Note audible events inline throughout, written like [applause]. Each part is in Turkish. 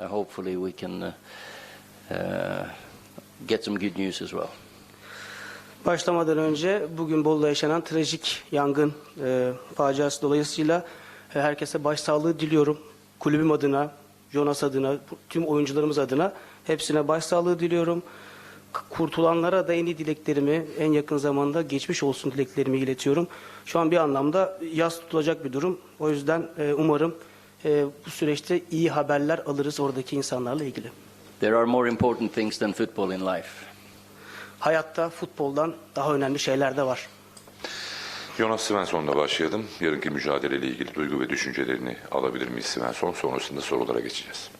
uh, hopefully we can uh, uh, get some good news as well. Başlamadan önce bugün Bolu'da yaşanan trajik yangın e, faciası dolayısıyla e, herkese başsağlığı diliyorum. Kulübüm adına, Jonas adına, tüm oyuncularımız adına hepsine başsağlığı diliyorum. Kurtulanlara da en iyi dileklerimi, en yakın zamanda geçmiş olsun dileklerimi iletiyorum. Şu an bir anlamda yas tutulacak bir durum. O yüzden e, umarım e, bu süreçte iyi haberler alırız oradaki insanlarla ilgili. There are more important things than football in life. Hayatta futboldan daha önemli şeyler de var. Jonas Svensson'la başlayalım. Yarınki mücadeleyle ilgili duygu ve düşüncelerini alabilir miyiz Svensson? Sonrasında sorulara geçeceğiz.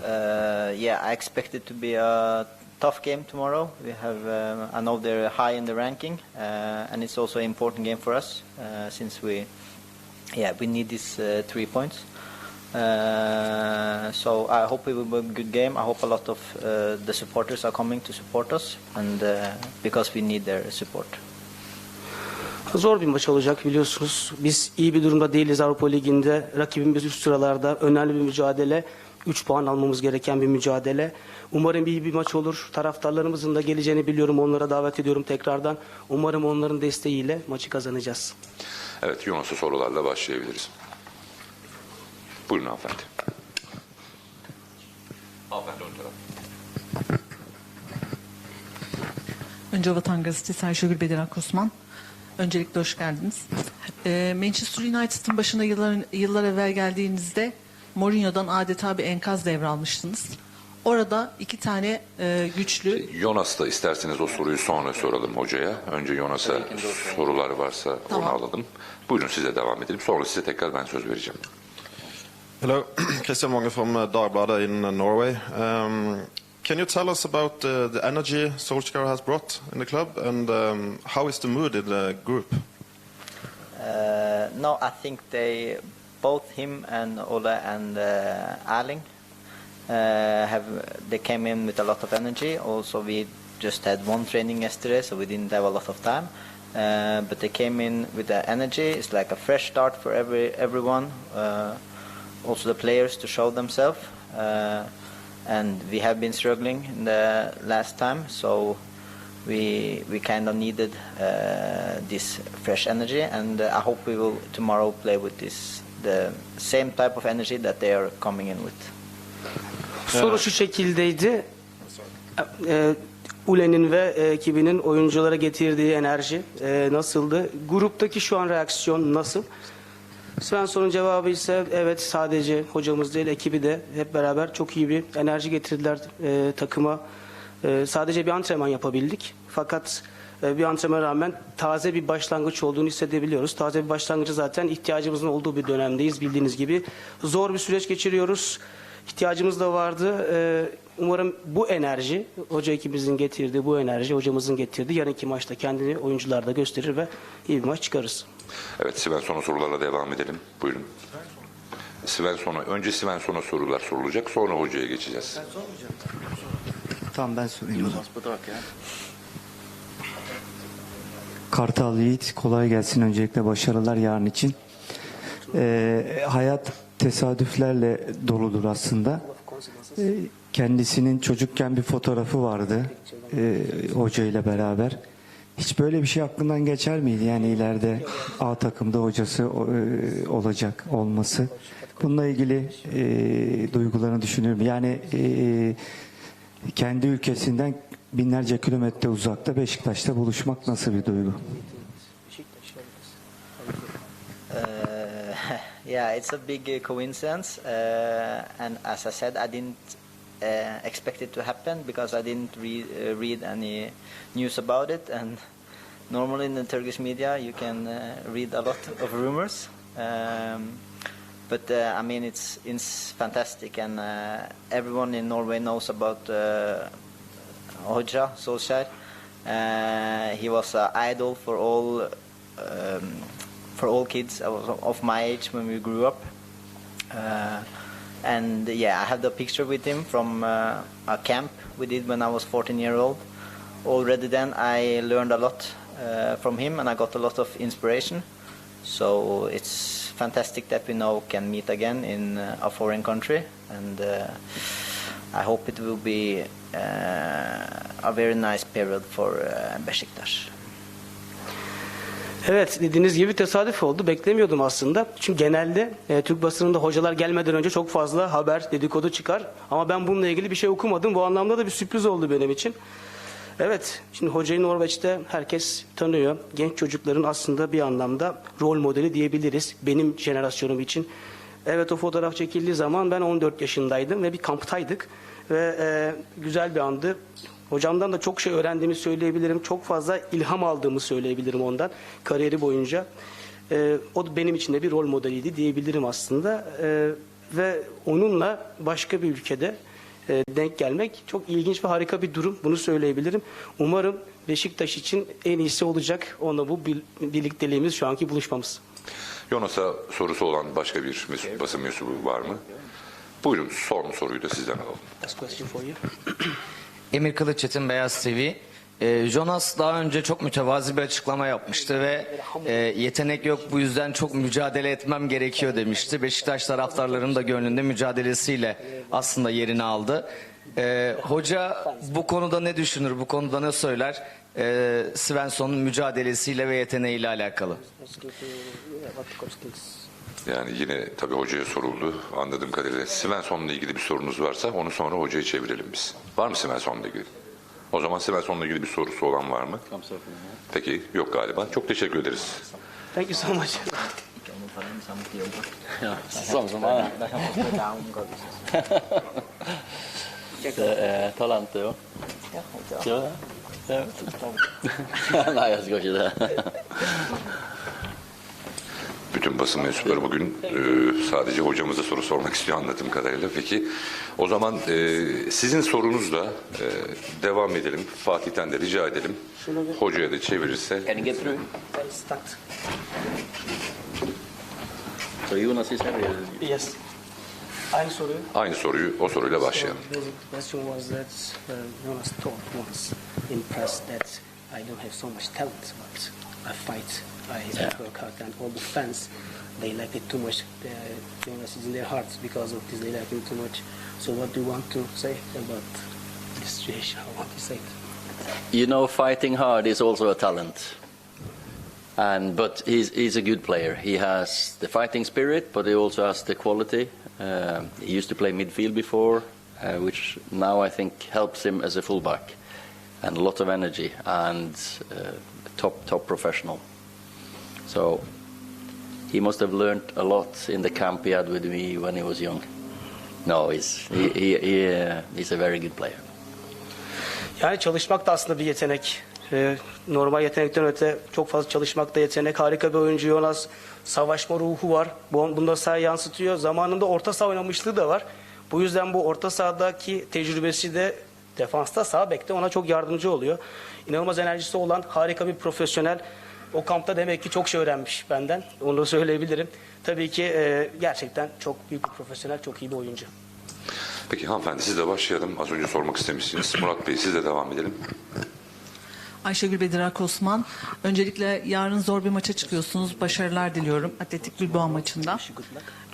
Uh, yeah, I expect it to be a tough game tomorrow. We have, I know they're high in the ranking, uh, and it's also an important game for us uh, since we, yeah, we need these uh, three points. Uh, so I hope it will be a good game. I hope a lot of uh, the supporters are coming to support us, and uh, because we need their support. Zor bir maç olacak biliyorsunuz. Biz iyi bir durumda değiliz Avrupa Ligi'nde. Rakibimiz üst sıralarda. Önemli bir mücadele. 3 puan almamız gereken bir mücadele. Umarım iyi bir maç olur. Taraftarlarımızın da geleceğini biliyorum. Onlara davet ediyorum tekrardan. Umarım onların desteğiyle maçı kazanacağız. Evet, Jonas'a sorularla başlayabiliriz. Buyurun hanımefendi. Hanımefendi ön taraf. Önce Vatan Gazetesi Ayşegül Bedirak Osman. Öncelikle hoş geldiniz. Ee, Manchester United'ın başına yıllar, yıllar evvel geldiğinizde Mourinho'dan adeta bir enkaz devralmıştınız. Orada iki tane e, güçlü Jonas da isterseniz o soruyu sonra soralım hocaya. Önce Jonas'a sorular varsa Tamam. onu alalım. Buyurun size devam edelim. Sonra size tekrar ben söz vereceğim. Hello, [clears throat] Christian Wange from uh, Dagbladet in uh, Norway. Um, can you tell us about uh, the energy Solskjaer has brought in the club and um, how is the mood in the group? Uh, no, I think they, both him and Ole and uh, Erling, uh, have they came in with a lot of energy. Also, we just had one training yesterday, so we didn't have a lot of time. Uh, but they came in with the energy. It's like a fresh start for every everyone. Uh, also, the players to show themselves. Uh, and we have been struggling in the last time, so we we kind of needed uh, this fresh energy, and uh, I hope we will tomorrow play with this the same type of energy that they are coming in with. Soru şu şekildeydi. Ee, Ule'nin ve e, ekibinin oyunculara getirdiği enerji e, nasıldı? Gruptaki şu an reaksiyon nasıl? Svensson'un cevabı ise evet sadece hocamız değil ekibi de hep beraber çok iyi bir enerji getirdiler e, takıma. E, sadece bir antrenman yapabildik. Fakat e, bir antrenmana rağmen taze bir başlangıç olduğunu hissedebiliyoruz. Taze bir başlangıcı zaten ihtiyacımızın olduğu bir dönemdeyiz bildiğiniz gibi. Zor bir süreç geçiriyoruz. İhtiyacımız da vardı. E, umarım bu enerji, hoca ekibimizin getirdiği bu enerji, hocamızın getirdiği yarınki maçta kendini oyuncularda gösterir ve iyi bir maç çıkarırız. Evet, Svensson'a sorularla devam edelim. Buyurun. Svensson'a, önce Svensson'a sorular sorulacak, sonra hocaya geçeceğiz. Tamam ben sorayım. o zaman. Kartal Yiğit kolay gelsin öncelikle başarılar yarın için. Ee, hayat tesadüflerle doludur aslında. Ee, kendisinin çocukken bir fotoğrafı vardı e, hoca ile beraber. Hiç böyle bir şey aklından geçer miydi? Yani ileride A takımda hocası e, olacak olması. Bununla ilgili e, duygularını düşünür mü? Yani e, kendi ülkesinden binlerce kilometre uzakta Beşiktaş'ta buluşmak nasıl bir duygu? Yeah, it's a big uh, coincidence, uh, and as I said, I didn't uh, expect it to happen because I didn't read, uh, read any news about it. And normally in the Turkish media, you can uh, read a lot of rumors. Um, but uh, I mean, it's it's fantastic, and everyone in Norway knows about uh, Hoja Solskjaer. He was an idol for all um, for all kids of, my age when we grew up. Uh, and yeah, I have the picture with him from uh, a camp we did when I was 14 year old. Already then, I learned a lot uh, from him, and I got a lot of inspiration. So it's fantastic that we now can meet again in uh, a foreign country, and uh, I hope it will be uh, a very nice period for Besiktas. Evet dediğiniz gibi tesadüf oldu. Beklemiyordum aslında. Çünkü genelde e, Türk basınında hocalar gelmeden önce çok fazla haber, dedikodu çıkar. Ama ben bununla ilgili bir şey okumadım. Bu anlamda da bir sürpriz oldu benim için. Evet, şimdi hocayı Norveç'te herkes tanıyor. Genç çocukların aslında bir anlamda rol modeli diyebiliriz. Benim jenerasyonum için. Evet o fotoğraf çekildiği zaman ben 14 yaşındaydım ve bir kamptaydık. Ve e, güzel bir andı. Hocamdan da çok şey öğrendiğimi söyleyebilirim. Çok fazla ilham aldığımı söyleyebilirim ondan kariyeri boyunca. E, o da benim için de bir rol modeliydi diyebilirim aslında. E, ve onunla başka bir ülkede e, denk gelmek çok ilginç ve harika bir durum. Bunu söyleyebilirim. Umarım Beşiktaş için en iyisi olacak. Onunla bu bir- birlikteliğimiz şu anki buluşmamız. Jonas'a sorusu olan başka bir mes- basın mensubu var mı? Buyurun son soruyu da sizden alalım. Last question for you. Emir Kılıçetin Beyaz TV. Ee, Jonas daha önce çok mütevazi bir açıklama yapmıştı ve e, yetenek yok bu yüzden çok mücadele etmem gerekiyor demişti. Beşiktaş taraftarlarının da gönlünde mücadelesiyle aslında yerini aldı. Ee, hoca bu konuda ne düşünür, bu konuda ne söyler? Ee, Svensson'un mücadelesiyle ve yeteneğiyle alakalı. Yani yine tabii hocaya soruldu. Anladığım kadarıyla Svensson'la ilgili bir sorunuz varsa onu sonra hocaya çevirelim biz. Var mı Svensson'la ilgili? O zaman Svensson'la ilgili bir sorusu olan var mı? Peki yok galiba. Çok teşekkür ederiz. Thank you so much. Ja, sånn som meg. Det er basın mensupları bugün e, sadece hocamıza soru sormak istiyor anladığım kadarıyla. Peki o zaman e, sizin sorunuzla e, devam edelim. Fatih'ten de rica edelim. Hocaya da çevirirse. Can you get through? So Jonas is here. Yes. Aynı soruyu. Aynı soruyu o soruyla başlayalım. So basic question was that uh, Jonas told once in press that I don't have so much talent, but I fight, I Yeah. work hard, and all the fans they like it too much. Uh, Jonas is in their hearts because of this. They like him too much. So what do you want to say about this situation? To say it? You know, fighting hard is also a talent. And but he's he's a good player. He has the fighting spirit, but he also has the quality. Um, he used to play midfield before, uh, which now I think helps him as a fullback, and a lot of energy and uh, top top professional. So he must have learned a lot in the camp he had with me when he was young. No, he's he, he, he uh, he's a very good player. Yani çalışmak da aslında bir yetenek. Ee, normal yetenekten öte çok fazla çalışmak da yetenek. Harika bir oyuncu Jonas. Savaşma ruhu var. Bu- Bunda sahaya yansıtıyor. Zamanında orta saha oynamışlığı da var. Bu yüzden bu orta sahadaki tecrübesi de defansta sağ bekte ona çok yardımcı oluyor. İnanılmaz enerjisi olan harika bir profesyonel. O kampta demek ki çok şey öğrenmiş benden. Onu söyleyebilirim. Tabii ki e, gerçekten çok büyük bir profesyonel, çok iyi bir oyuncu. Peki hanımefendi sizle başlayalım. Az önce sormak istemişsiniz. Murat Bey sizle devam edelim. Ayşegül Bedirak Osman. Öncelikle yarın zor bir maça çıkıyorsunuz. Başarılar diliyorum Atletik Bilbao maçında.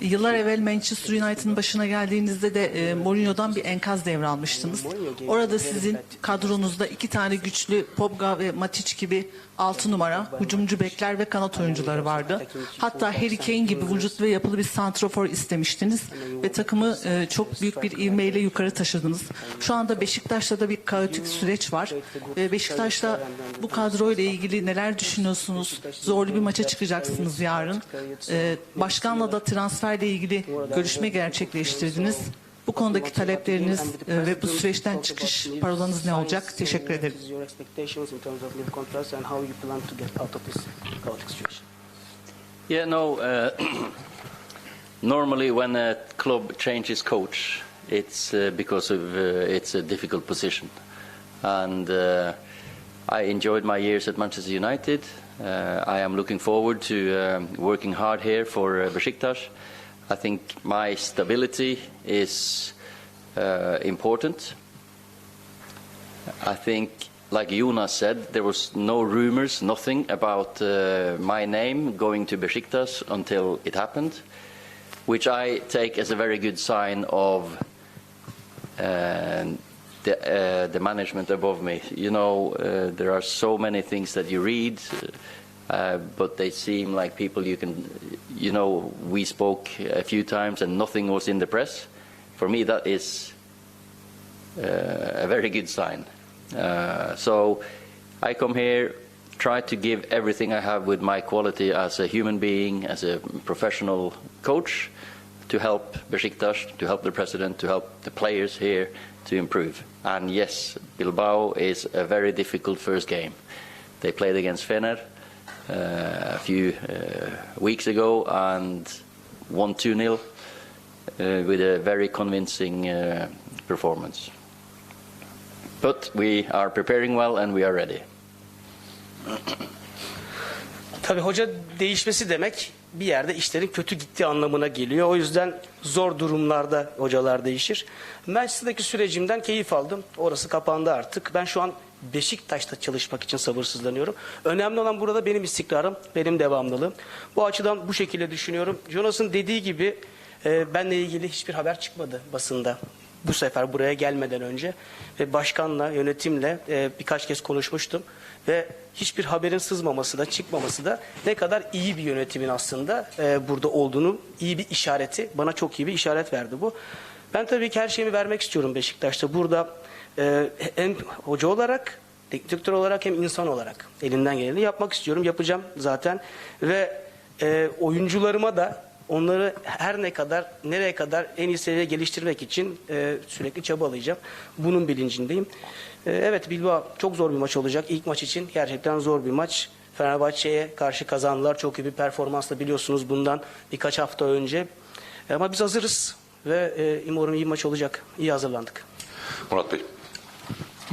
Yıllar evvel Manchester United'ın başına geldiğinizde de e, Mourinho'dan bir enkaz devralmıştınız. Orada sizin kadronuzda iki tane güçlü Pogba ve Matic gibi 6 numara hücumcu bekler ve kanat oyuncuları vardı. Hatta Harry Kane gibi vücut ve yapılı bir santrofor istemiştiniz ve takımı e, çok büyük bir ivmeyle yukarı taşıdınız. Şu anda Beşiktaş'ta da bir kaotik süreç var. E, Beşiktaş'ta bu kadroyla ilgili neler düşünüyorsunuz? Zorlu bir maça çıkacaksınız yarın. E, başkanla da transferle ilgili görüşme gerçekleştirdiniz. Bu konudaki talepleriniz e, ve bu süreçten çıkış parolanız ne olacak? Teşekkür ederim. Yeah, no. Uh, [clears throat] normally, when a club changes coach, it's uh, because of uh, it's a difficult position, and uh, I enjoyed my years at Manchester United. Uh, I am looking forward to um, working hard here for uh, Besiktas. I think my stability is uh, important. I think like Jonas said, there was no rumors, nothing about uh, my name going to Besiktas until it happened, which I take as a very good sign of uh, the, uh, the management above me. You know, uh, there are so many things that you read, uh, but they seem like people you can, you know, we spoke a few times and nothing was in the press. For me, that is uh, a very good sign. Uh, so I come here, try to give everything I have with my quality as a human being, as a professional coach, to help Besiktas, to help the president, to help the players here to improve. And yes, Bilbao is a very difficult first game. They played against Fener a few uh, weeks ago and won 2 0 uh, with a very convincing uh, performance. But we are preparing well and we are ready. [coughs] Tabii hoca değişmesi demek bir yerde işlerin kötü gittiği anlamına geliyor. O yüzden zor durumlarda hocalar değişir. Manchester'daki sürecimden keyif aldım. Orası kapandı artık. Ben şu an Beşiktaş'ta çalışmak için sabırsızlanıyorum. Önemli olan burada benim istikrarım, benim devamlılığım. Bu açıdan bu şekilde düşünüyorum. Jonas'ın dediği gibi e, benle ilgili hiçbir haber çıkmadı basında. Bu sefer buraya gelmeden önce ve başkanla, yönetimle e, birkaç kez konuşmuştum ve hiçbir haberin sızmaması da çıkmaması da ne kadar iyi bir yönetimin aslında e, burada olduğunu iyi bir işareti bana çok iyi bir işaret verdi bu. Ben tabii ki her şeyimi vermek istiyorum Beşiktaş'ta. Burada e, hem hoca olarak, teknik direktör olarak hem insan olarak elimden geleni yapmak istiyorum. Yapacağım zaten ve e, oyuncularıma da onları her ne kadar nereye kadar en iyi seviyeye geliştirmek için e, sürekli çabalayacağım. Bunun bilincindeyim. E, evet Bilbao çok zor bir maç olacak. İlk maç için gerçekten zor bir maç. Fenerbahçe'ye karşı kazandılar. Çok iyi bir performansla biliyorsunuz bundan birkaç hafta önce. Ama biz hazırız ve e, umarım iyi maç olacak. İyi hazırlandık. Murat Bey.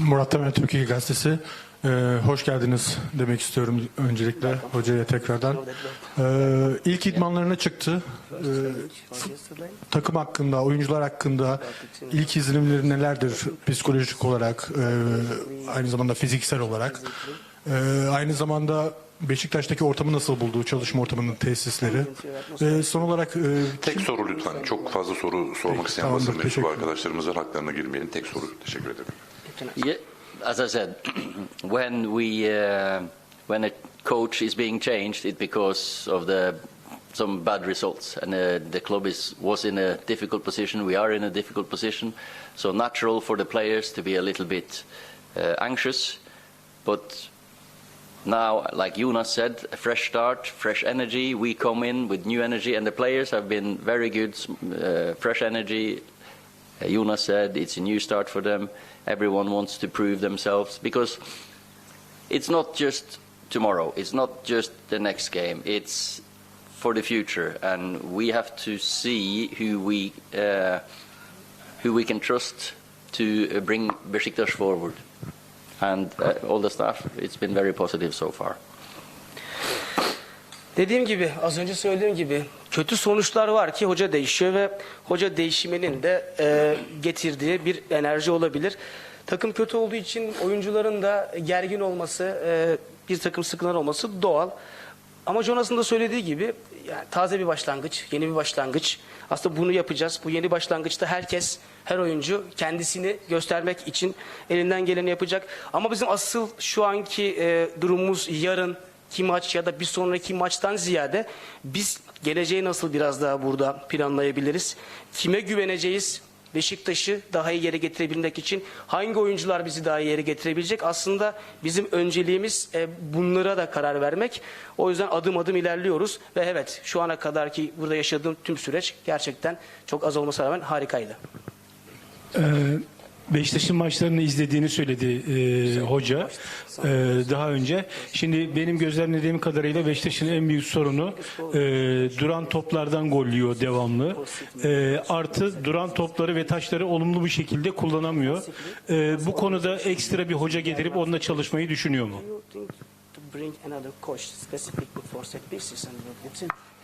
Murat Temel Türkiye Gazetesi. Ee, hoş geldiniz demek istiyorum öncelikle hocaya tekrardan. Ee, ilk idmanlarına çıktı. Ee, takım hakkında, oyuncular hakkında ilk izlenimleri nelerdir psikolojik olarak, e, aynı zamanda fiziksel olarak? Ee, aynı zamanda Beşiktaş'taki ortamı nasıl buldu, çalışma ortamının tesisleri? Ve son olarak e, Tek soru lütfen. Çok fazla soru sormak Peki, isteyen basın mensubu arkadaşlarımızın haklarına girmeyelim. Tek soru. Teşekkür ederim. Yeah, as I said, [clears throat] when we uh, when a coach is being changed, it's because of the some bad results, and uh, the club is was in a difficult position. We are in a difficult position, so natural for the players to be a little bit uh, anxious, but. Now, like Jonas said, a fresh start, fresh energy. We come in with new energy, and the players have been very good, uh, fresh energy, Jonas said it's a new start for them. Everyone wants to prove themselves because it's not just tomorrow. It's not just the next game. It's for the future, and we have to see who we uh, who we can trust to uh, bring Besiktas forward. And uh, all the staff, it's been very positive so far. Dediğim gibi az önce söylediğim gibi kötü sonuçlar var ki hoca değişiyor ve hoca değişiminin de e, getirdiği bir enerji olabilir. Takım kötü olduğu için oyuncuların da gergin olması, e, bir takım sıkıntılar olması doğal. Ama Jonas'ın da söylediği gibi yani taze bir başlangıç, yeni bir başlangıç. Aslında bunu yapacağız. Bu yeni başlangıçta herkes, her oyuncu kendisini göstermek için elinden geleni yapacak. Ama bizim asıl şu anki e, durumumuz yarın ki maç ya da bir sonraki maçtan ziyade biz geleceği nasıl biraz daha burada planlayabiliriz? Kime güveneceğiz? Beşiktaş'ı daha iyi yere getirebilmek için hangi oyuncular bizi daha iyi yere getirebilecek? Aslında bizim önceliğimiz e, bunlara da karar vermek. O yüzden adım adım ilerliyoruz ve evet şu ana kadar ki burada yaşadığım tüm süreç gerçekten çok az olmasına rağmen harikaydı. Ee, Beşiktaş'ın maçlarını izlediğini söyledi e, hoca e, daha önce. Şimdi benim gözlemlediğim kadarıyla Beşiktaş'ın en büyük sorunu e, duran toplardan gol yiyor devamlı. E, artı duran topları ve taşları olumlu bir şekilde kullanamıyor. E, bu konuda ekstra bir hoca getirip onunla çalışmayı düşünüyor mu?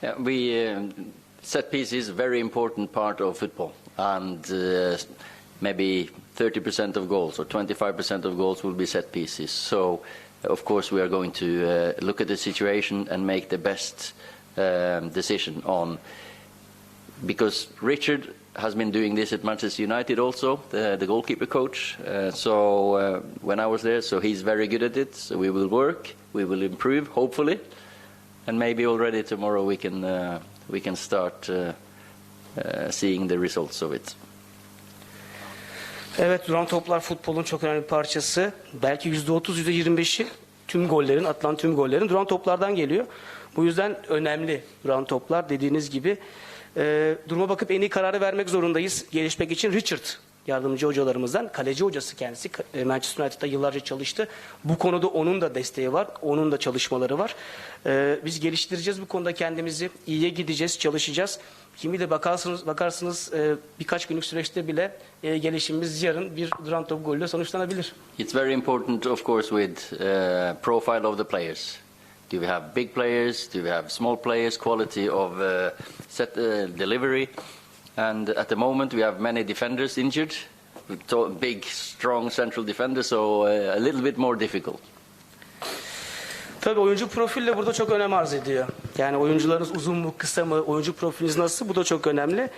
Yeah, we uh, set piece is a very important part of football, and uh, maybe 30% of goals or 25% of goals will be set pieces. So, of course, we are going to uh, look at the situation and make the best um, decision on because Richard has been doing this at Manchester United also, the, the goalkeeper coach. Uh, so uh, when I was there, so he's very good at it. So we will work, we will improve, hopefully, and maybe already tomorrow we can uh, we can start uh, uh, seeing the results of it. Evet duran toplar futbolun çok önemli bir parçası. Belki %30 %25'i tüm gollerin atılan tüm gollerin duran toplardan geliyor. Bu yüzden önemli duran toplar dediğiniz gibi. Ee, duruma bakıp en iyi kararı vermek zorundayız. Gelişmek için Richard yardımcı hocalarımızdan kaleci hocası kendisi e, Manchester United'da yıllarca çalıştı. Bu konuda onun da desteği var. Onun da çalışmaları var. Ee, biz geliştireceğiz bu konuda kendimizi. iyiye gideceğiz, çalışacağız. Kimi de bakarsınız, bakarsınız e, birkaç günlük süreçte bile e, gelişimimiz yarın bir duran top golle sonuçlanabilir. It's very important, of course, with uh, profile of the players. Do we have big players? Do we have small players? Quality of uh, set uh, delivery. And at the moment, we have many defenders injured. Big, strong central defenders, so uh, a little bit more difficult. Tabii oyuncu profil de burada çok önem arz ediyor. Yani oyuncularınız uzun mu kısa mı, oyuncu profiliniz nasıl bu da çok önemli.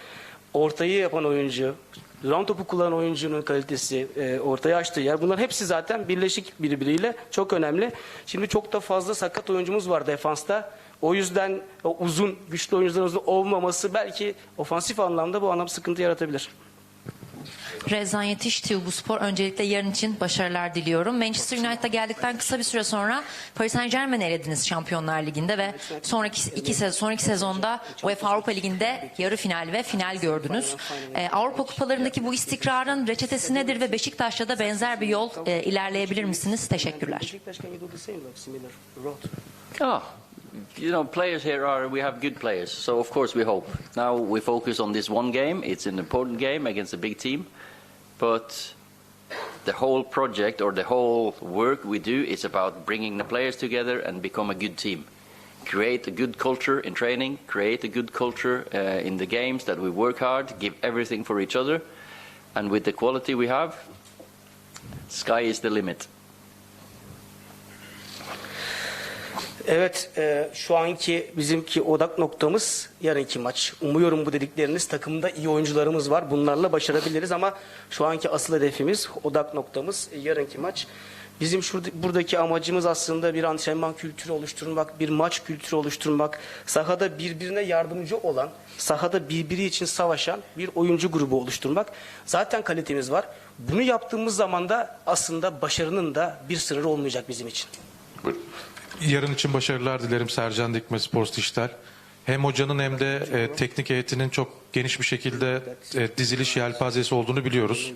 Ortayı yapan oyuncu, duran topu kullanan oyuncunun kalitesi, e, ortayı açtığı yer bunların hepsi zaten birleşik birbiriyle çok önemli. Şimdi çok da fazla sakat oyuncumuz var defansta. O yüzden o uzun, güçlü oyuncularımızın olmaması belki ofansif anlamda bu anlam sıkıntı yaratabilir. Rezan Yetiş TV Spor. Öncelikle yarın için başarılar diliyorum. Manchester United'a geldikten kısa bir süre sonra Paris Saint Germain'i elediniz Şampiyonlar Ligi'nde ve sonraki iki sezon, sonraki sezonda UEFA Avrupa Ligi'nde yarı final ve final gördünüz. Ee, Avrupa kupalarındaki bu istikrarın reçetesi nedir ve Beşiktaş'ta da benzer bir yol e, ilerleyebilir misiniz? Teşekkürler. Beşiktaş you know, players here are, we have good players, so of course we hope. Now we focus on this one game. It's an important game against a big team, but the whole project or the whole work we do is about bringing the players together and become a good team. Create a good culture in training, create a good culture uh, in the games that we work hard, give everything for each other, and with the quality we have, sky is the limit. Evet, e, şu anki bizimki odak noktamız yarınki maç. Umuyorum bu dedikleriniz takımda iyi oyuncularımız var. Bunlarla başarabiliriz ama şu anki asıl hedefimiz, odak noktamız e, yarınki maç. Bizim şurada, buradaki amacımız aslında bir antrenman kültürü oluşturmak, bir maç kültürü oluşturmak, sahada birbirine yardımcı olan, sahada birbiri için savaşan bir oyuncu grubu oluşturmak. Zaten kalitemiz var. Bunu yaptığımız zaman da aslında başarının da bir sınırı olmayacak bizim için. Buyurun. Yarın için başarılar dilerim Sercan Dikme Spor Dijital. Hem hocanın hem de e, teknik heyetinin çok geniş bir şekilde e, diziliş yelpazesi olduğunu biliyoruz.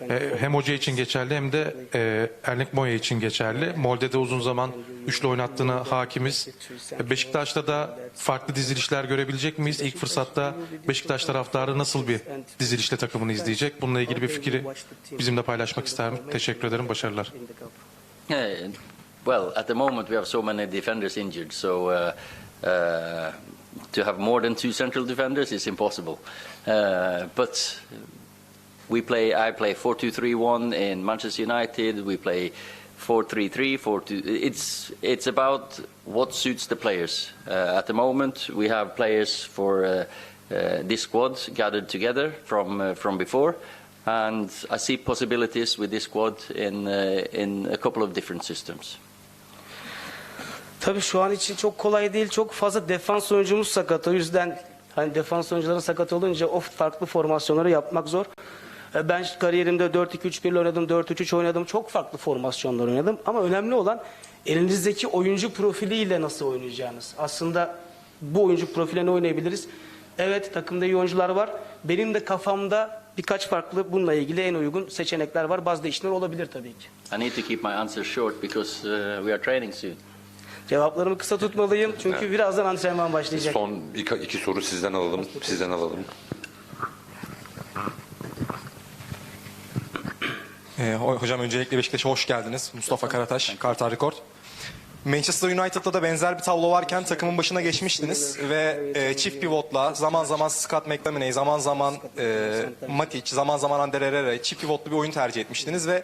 E, hem hoca için geçerli hem de e, Erling Moya için geçerli. Molde'de uzun zaman üçlü oynattığına hakimiz. E, Beşiktaş'ta da farklı dizilişler görebilecek miyiz? İlk fırsatta Beşiktaş taraftarı nasıl bir dizilişle takımını izleyecek? Bununla ilgili bir fikri bizimle paylaşmak isterim. Teşekkür ederim. Başarılar. Yeah, well, at the moment we have so many defenders injured, so uh, uh, to have more than two central defenders is impossible. Uh, but we play. I play four-two-three-one in Manchester United. We play 4-3-3, 4-2. It's—it's about what suits the players. Uh, at the moment, we have players for. Uh, uh, this squad gathered together from from before, and I see possibilities with this squad in uh, in a couple of different systems. Tabii şu an için çok kolay değil. Çok fazla defans oyuncumuz sakat. O yüzden hani defans oyuncuların sakat olunca o farklı formasyonları yapmak zor. E, Ben kariyerimde 4-2-3-1 ile oynadım, 4-3-3 oynadım. Çok farklı formasyonlar oynadım. Ama önemli olan elinizdeki oyuncu profiliyle nasıl oynayacağınız. Aslında bu oyuncu profiline oynayabiliriz. Evet takımda iyi oyuncular var. Benim de kafamda birkaç farklı bununla ilgili en uygun seçenekler var. Bazı değişimler olabilir tabii ki. I need to keep my answer short because uh, we are training soon. Cevaplarımı kısa tutmalıyım çünkü birazdan antrenman başlayacak. Son iki, iki soru sizden alalım. Sizden alalım. Ho- hocam öncelikle Beşiktaş'a hoş geldiniz. Mustafa Karataş, Kartal Rekord. Manchester United'da da benzer bir tablo varken takımın başına geçmiştiniz ve e, çift pivotla zaman zaman Scott McTominay, zaman zaman e, Matic, zaman zaman Ander Herrera çift pivotlu bir oyun tercih etmiştiniz ve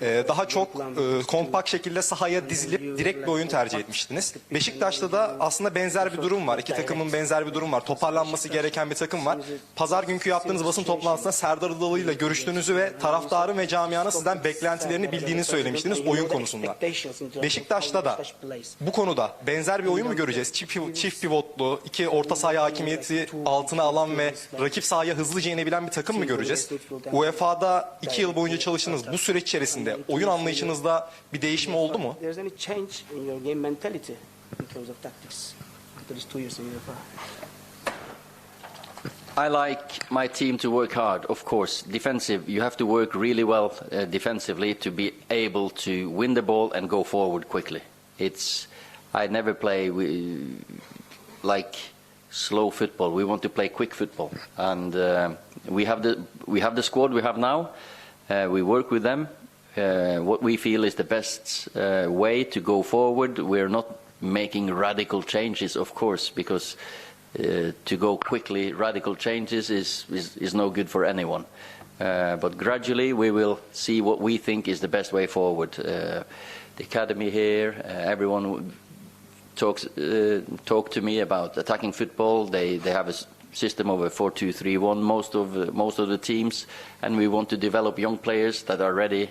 e, daha çok e, kompakt şekilde sahaya dizilip direkt bir oyun tercih etmiştiniz. Beşiktaş'ta da aslında benzer bir durum var. İki takımın benzer bir durum var. Toparlanması gereken bir takım var. Pazar günkü yaptığınız basın toplantısında Serdar Adalı ile görüştüğünüzü ve taraftarın ve camianın sizden beklentilerini bildiğini söylemiştiniz oyun konusunda. Beşiktaş'ta da bu konuda benzer bir oyun mu göreceğiz? Çift, çift pivotlu, iki orta sahaya hakimiyeti altına alan ve rakip sahaya hızlıca inebilen bir takım mı göreceğiz? UEFA'da iki yıl boyunca çalıştınız. Bu süreç içerisinde oyun anlayışınızda bir değişme oldu mu? There's any change in your game mentality in terms of tactics after these two years in UEFA? I like my team to work hard, of course. Defensive, you have to work really well uh, defensively to be able to win the ball and go forward quickly. It's I never play wi- like slow football. We want to play quick football, and uh, we have the we have the squad we have now. Uh, we work with them. Uh, what we feel is the best uh, way to go forward. We're not making radical changes, of course, because uh, to go quickly, radical changes is, is, is no good for anyone. Uh, but gradually we will see what we think is the best way forward. Uh, the academy here, everyone talks talk to me about attacking football. They they have a system of a 4-2-3-1 most of most of the teams, and we want to develop young players that are ready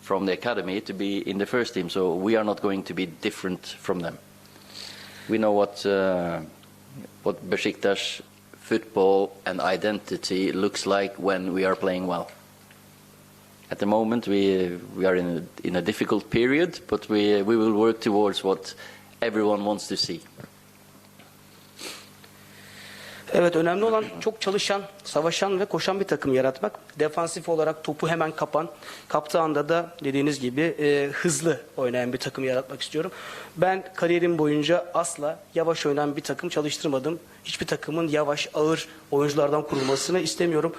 from the academy to be in the first team. So we are not going to be different from them. We know what uh, what Besiktas football and identity looks like when we are playing well. At the moment, we we are in a, in a difficult period, but we we will work towards what everyone wants to see. Evet önemli olan çok çalışan, savaşan ve koşan bir takım yaratmak. Defansif olarak topu hemen kapan, kaptığı anda da dediğiniz gibi e, hızlı oynayan bir takım yaratmak istiyorum. Ben kariyerim boyunca asla yavaş oynayan bir takım çalıştırmadım. Hiçbir takımın yavaş, ağır oyunculardan kurulmasını istemiyorum.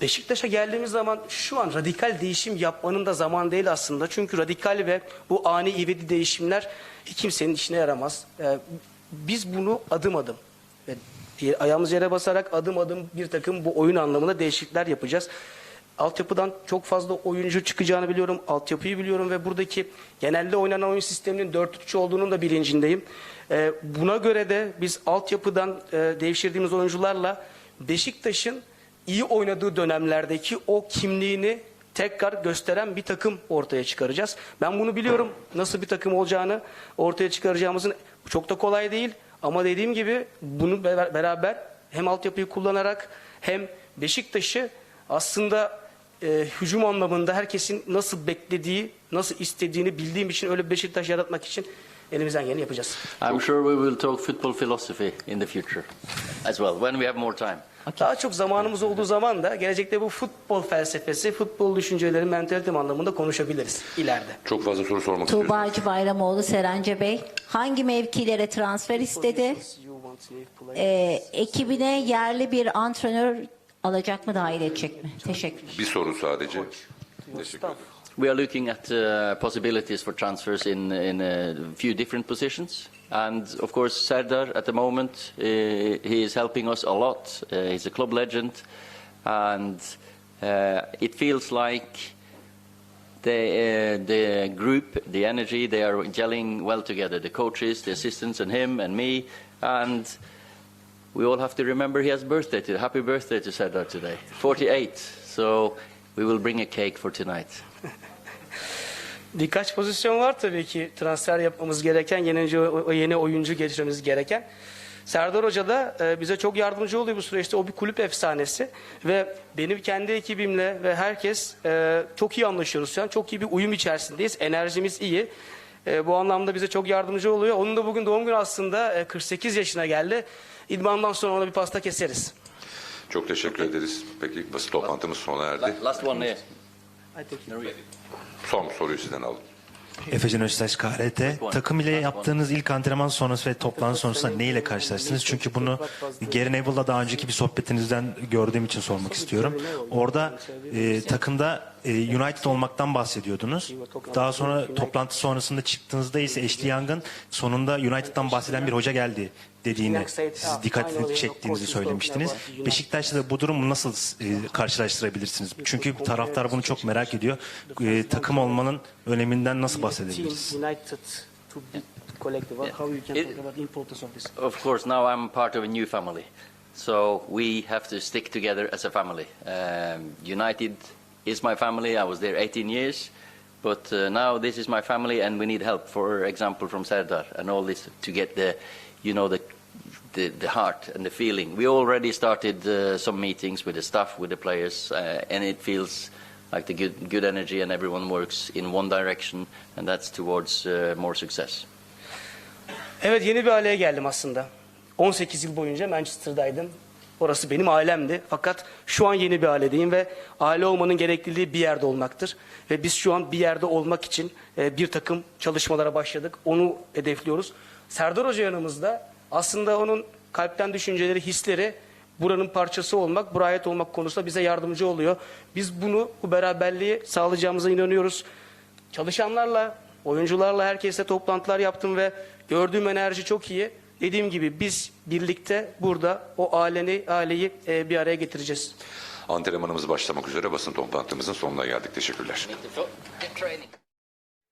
Beşiktaş'a geldiğimiz zaman şu an radikal değişim yapmanın da zaman değil aslında. Çünkü radikal ve bu ani ivedi değişimler kimsenin işine yaramaz. Ee, biz bunu adım adım ayağımız yere basarak adım adım bir takım bu oyun anlamında değişiklikler yapacağız. Altyapıdan çok fazla oyuncu çıkacağını biliyorum. Altyapıyı biliyorum ve buradaki genelde oynanan oyun sisteminin 4-3 olduğunun da bilincindeyim. Ee, buna göre de biz altyapıdan e, devşirdiğimiz oyuncularla Beşiktaş'ın iyi oynadığı dönemlerdeki o kimliğini tekrar gösteren bir takım ortaya çıkaracağız. Ben bunu biliyorum. Nasıl bir takım olacağını ortaya çıkaracağımızın çok da kolay değil. Ama dediğim gibi bunu be- beraber hem altyapıyı kullanarak hem Beşiktaş'ı aslında e, hücum anlamında herkesin nasıl beklediği, nasıl istediğini bildiğim için öyle Beşiktaş yaratmak için elimizden geleni yapacağız. I'm sure we will talk football philosophy in the future as well when we have more time. Daha çok zamanımız olduğu zaman da gelecekte bu futbol felsefesi, futbol düşünceleri, mentalitem anlamında konuşabiliriz ileride. Çok fazla soru sormak istiyorum. Tuğbacı Bayramoğlu Serence Bey hangi mevkilere transfer istedi? Ee, ekibine yerli bir antrenör alacak mı dahil edecek mi? Teşekkür. Bir soru sadece. Teşekkür ederim. We are looking at uh, possibilities for transfers in in a few different positions, and of course Serdar at the moment uh, he is helping us a lot. Uh, he's a club legend, and uh, it feels like the the group, the energy, they are gelling well together. The coaches, the assistants, and him and me, and we all have to remember he has birthday. To, happy birthday to Serdar today, 48. So we will bring a cake for tonight. [laughs] Birkaç pozisyon var tabii ki transfer yapmamız gereken, yeni, yeni oyuncu getirmemiz gereken. Serdar Hoca da e, bize çok yardımcı oluyor bu süreçte. O bir kulüp efsanesi ve benim kendi ekibimle ve herkes e, çok iyi anlaşıyoruz şu an. Çok iyi bir uyum içerisindeyiz. Enerjimiz iyi. E, bu anlamda bize çok yardımcı oluyor. Onun da bugün doğum günü aslında e, 48 yaşına geldi. İdmandan sonra ona bir pasta keseriz. Çok teşekkür ederiz. Peki basın toplantımız sona erdi. Last one. I think- Son soruyu sizden alalım. Efecan Öztaş KRT. Takım ile yaptığınız ilk antrenman sonrası ve toplantı sonrasında ne ile karşılaştınız? Çünkü bunu Gary Neville'la daha önceki bir sohbetinizden gördüğüm için sormak istiyorum. Orada e, takımda e, United olmaktan bahsediyordunuz. Daha sonra toplantı sonrasında çıktığınızda ise Ashley Young'ın sonunda United'dan bahseden bir hoca geldi dediğini siz dikkatini çektiğinizi söylemiştiniz. Beşiktaş'ta da bu durumu nasıl e, karşılaştırabilirsiniz? Çünkü taraftar bunu çok merak ediyor. E, takım olmanın öneminden nasıl bahsedebiliriz? United to be collective. How you can It- talk about the importance of this? Of course, now I'm part of a new family. So we have to stick together as a family. Um, United is my family. I was there 18 years. But uh, now this is my family, and we need help, for example, from Serdar and all this to get the, you know, the, the, the heart and the feeling. We already started uh, some meetings with the staff, with the players, uh, and it feels like the good, good energy, and everyone works in one direction, and that's towards uh, more success. Evet yeni bir aileye geldim aslında. 18 yıl boyunca Manchester'daydım. Orası benim ailemdi. Fakat şu an yeni bir ailedeyim ve aile olmanın gerekliliği bir yerde olmaktır. Ve biz şu an bir yerde olmak için e, bir takım çalışmalara başladık. Onu hedefliyoruz. Serdar Hoca yanımızda. Aslında onun kalpten düşünceleri, hisleri buranın parçası olmak, buraya ait olmak konusunda bize yardımcı oluyor. Biz bunu, bu beraberliği sağlayacağımıza inanıyoruz. Çalışanlarla, oyuncularla, herkesle toplantılar yaptım ve gördüğüm enerji çok iyi. Dediğim gibi biz birlikte burada o aileni, aileyi e, bir araya getireceğiz. Antrenmanımız başlamak üzere basın toplantımızın sonuna geldik. Teşekkürler.